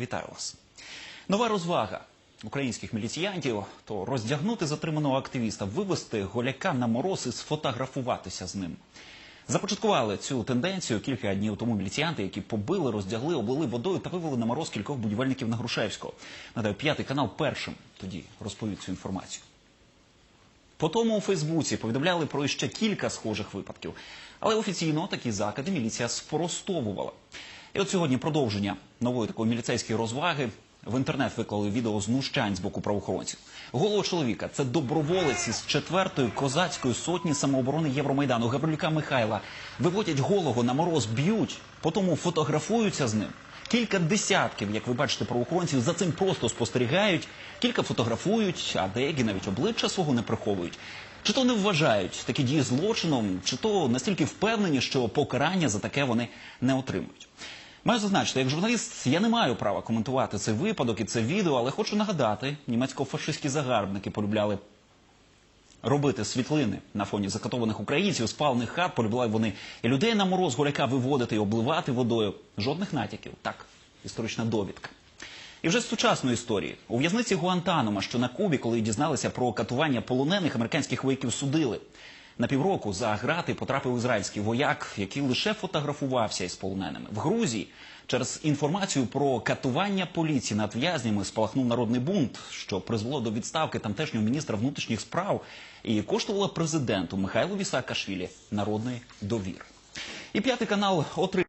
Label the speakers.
Speaker 1: Вітаю вас. Нова розвага українських міліціянтів то роздягнути затриманого активіста, вивести голяка на мороз і сфотографуватися з ним. Започаткували цю тенденцію кілька днів тому міліціянти, які побили, роздягли, облили водою та вивели на мороз кількох будівельників на Грушевського. Нагадаю, п'ятий канал першим тоді розповів цю інформацію. По тому у Фейсбуці повідомляли про ще кілька схожих випадків. Але офіційно такі закиди міліція спростовувала. І от сьогодні продовження нової такої міліцейської розваги. В інтернет виклали відео знущань з боку правоохоронців. Голова чоловіка це доброволець із четвертої козацької сотні самооборони Євромайдану Гаврилюка Михайла. Виводять голого на мороз, б'ють, потім фотографуються з ним. Кілька десятків, як ви бачите, правоохоронців за цим просто спостерігають, кілька фотографують, а деякі навіть обличчя свого не приховують. Чи то не вважають такі дії злочином, чи то настільки впевнені, що покарання за таке вони не отримують. Маю зазначити, як журналіст я не маю права коментувати цей випадок і це відео, але хочу нагадати, німецько-фашистські загарбники полюбляли робити світлини на фоні закатованих українців, спалених хат, полюбляли вони і людей на мороз горяка виводити і обливати водою. Жодних натяків. Так, історична довідка. І вже з сучасної історії у в'язниці Гуантанома, що на Кубі, коли дізналися про катування полонених американських вояків, судили. На півроку за грати потрапив ізраїльський вояк, який лише фотографувався із полоненими. В Грузії через інформацію про катування поліції над в'язнями спалахнув народний бунт, що призвело до відставки тамтешнього міністра внутрішніх справ і коштувало президенту Михайлові Саакашвілі народної довіри. І п'ятий канал отримав.